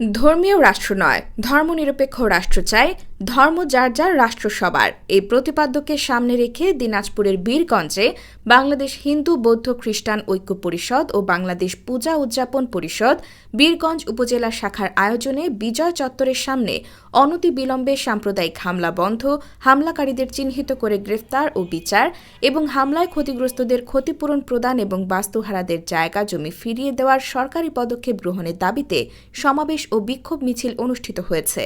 ধর্মীয় রাষ্ট্র নয়, ধর্মনিরপেক্ষ রাষ্ট্র চাই, ধর্ম যার যার রাষ্ট্র সবার। এই প্রতিপাদ্যকে সামনে রেখে দিনাজপুরের বীরগঞ্জে বাংলাদেশ হিন্দু, বৌদ্ধ, খ্রিস্টান ঐক্য পরিষদ ও বাংলাদেশ পূজা উদযাপন পরিষদ বীরগঞ্জ উপজেলা শাখার আয়োজনে বিজয় চত্বরের সামনে অনতিবিলম্বে সাম্প্রদায়িক হামলা বন্ধ, হামলাকারীদের চিহ্নিত করে গ্রেফতার ও বিচার এবং হামলায় ক্ষতিগ্রস্তদের ক্ষতিপূরণ প্রদান এবং বাস্তুহারাদের জায়গা জমি ফিরিয়ে দেওয়ার সরকারি পদক্ষেপ গ্রহণের দাবিতে সমাবেশ ও বিক্ষোভ মিছিল অনুষ্ঠিত হয়েছে।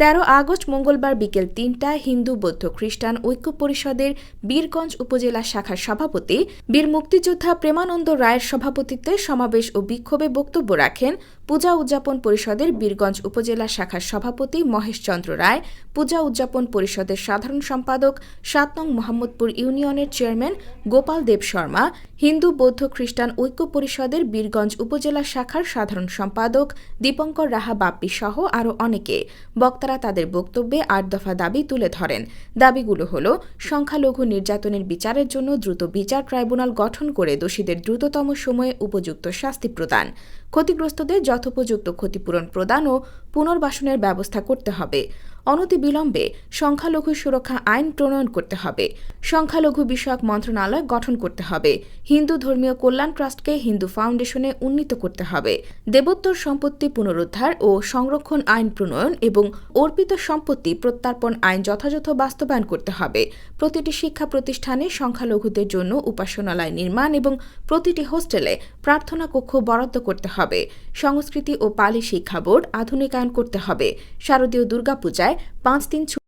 তেরো আগস্ট মঙ্গলবার বিকেল তিনটায় হিন্দু বৌদ্ধ খ্রিস্টান ঐক্য পরিষদের বীরগঞ্জ উপজেলা শাখার সভাপতি, বীর মুক্তিযোদ্ধা প্রেমানন্দ রায়ের সভাপতিত্বে সমাবেশ ও বিক্ষোভে বক্তব্য রাখেন পূজা উদযাপন পরিষদের বীরগঞ্জ উপজেলা শাখার সভাপতি মহেশ চন্দ্র রায়, পূজা উদযাপন পরিষদের সাধারণ সম্পাদক সাত নং মোহাম্মদপুর ইউনিয়নের চেয়ারম্যান গোপাল দেব শর্মা, হিন্দু বৌদ্ধ খ্রিস্টান ঐক্য পরিষদের বীরগঞ্জ উপজেলা শাখার সাধারণ সম্পাদক দীপঙ্কর রাহা বাপ্পি সহ আরও অনেকে। বক্তারা তাদের বক্তব্যে আট দফা দাবি তুলে ধরেন। দাবিগুলো হল, সংখ্যালঘু নির্যাতনের বিচারের জন্য দ্রুত বিচার ট্রাইব্যুনাল গঠন করে দোষীদের দ্রুততম সময়ে উপযুক্ত শাস্তি প্রদান। ক্ষতিগ্রস্তদের যথোপযুক্ত ক্ষতিপূরণ প্রদান ও পুনর্বাসনের ব্যবস্থা করতে হবে। অনতিবিলম্বে সংখ্যালঘু সুরক্ষা আইন প্রণয়ন করতে হবে। সংখ্যালঘু বিষয়ক মন্ত্রণালয় গঠন করতে হবে। হিন্দু ধর্মীয় কল্যাণ ট্রাস্টকে হিন্দু ফাউন্ডেশনে উন্নীত করতে হবে। দেবোত্তর সম্পত্তি পুনরুদ্ধার ও সংরক্ষণ আইন প্রণয়ন এবং অর্পিত সম্পত্তি প্রত্যার্পণ আইন যথাযথ বাস্তবায়ন করতে হবে। প্রতিটি শিক্ষা প্রতিষ্ঠানে সংখ্যালঘুদের জন্য উপাসনালয় নির্মাণ এবং প্রতিটি হোস্টেলে প্রার্থনা কক্ষ বরাদ্দ করতে হবে। সংস্কৃতি ও পালি শিক্ষা বোর্ড আধুনিকায়ন করতে হবে। শারদীয় দুর্গাপূজায় পাঁচ দিন ছুটি